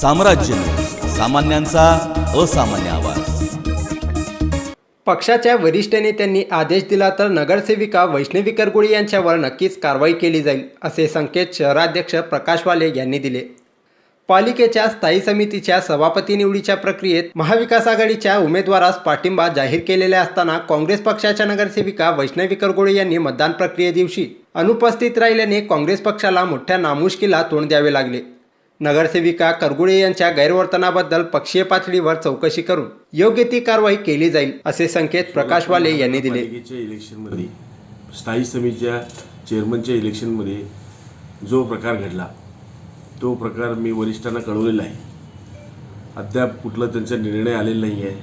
साम्राज्य सामान्यांचा असामान्य आवाज. पक्षाच्या वरिष्ठ नेत्यांनी आदेश दिला तर नगरसेविका वैष्णवी करगुळे यांच्यावर नक्कीच कारवाई केली जाईल असे संकेत शहराध्यक्ष प्रकाश वाले यांनी दिले. पालिकेच्या स्थायी समितीच्या सभापती निवडीच्या प्रक्रियेत महाविकास आघाडीच्या उमेदवारास पाठिंबा जाहीर केलेला असताना काँग्रेस पक्षाच्या नगरसेविका वैष्णवी करगुळे यांनी मतदान प्रक्रिये दिवशी अनुपस्थित राहिल्याने काँग्रेस पक्षाला मोठ्या नामुष्कीला तोंड द्यावे लागले. नगरसेविका करगुळे यांच्या गैरवर्तनाबद्दल पक्षीय पातळीवर चौकशी करून योग्य ती कारवाई केली जाईल असे संकेत प्रकाश वाले यांनी दिले. इलेक्शनमध्ये स्थायी समितीच्या चेअरमनच्या इलेक्शनमध्ये जो प्रकार घडला तो प्रकार मी वरिष्ठांना कळवलेला आहे. अद्याप कुठला त्यांचा निर्णय आलेला नाही आहे.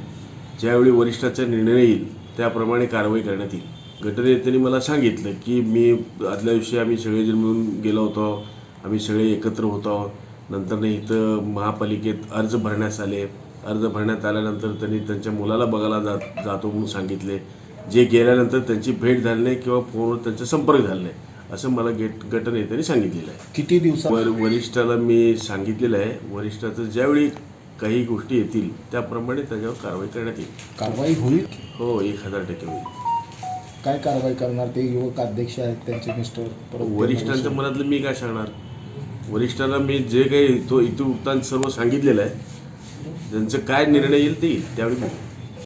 ज्यावेळी वरिष्ठाचा निर्णय येईल त्याप्रमाणे कारवाई करण्यात येईल. घटनेत्यांनी मला सांगितलं की मी आदल्या दिवशी आम्ही सगळेजण मिळून गेलो होतो आम्ही सगळे एकत्र होतो नंतर इथं महापालिकेत अर्ज भरण्यास आले. अर्ज भरण्यात आल्यानंतर त्यांनी त्यांच्या मुलाला बघायला जात जातो म्हणून सांगितले. जे गेल्यानंतर त्यांची भेट झाली नाही किंवा फोनवर त्यांचा संपर्क झाला नाही असं मला गेट गटनेत्यांनी सांगितलेलं आहे. किती दिवसात? वर वरिष्ठाला मी सांगितलेलं आहे. वरिष्ठाचं ज्यावेळी काही गोष्टी येतील त्याप्रमाणे त्याच्यावर कारवाई करण्यात येईल. कारवाई होईल? हो एक हजार टक्के होईल. काय कारवाई करणार? ते युवक अध्यक्ष आहेत त्यांचे मिस्टर. वरिष्ठांच्या. मनातलं मी काय सांगणार? वरिष्ठांना मी जे काही तो इतिवृत्तांत सर्व सांगितलेलं आहे त्यांचं काय निर्णय येईल ते येईल त्यावेळी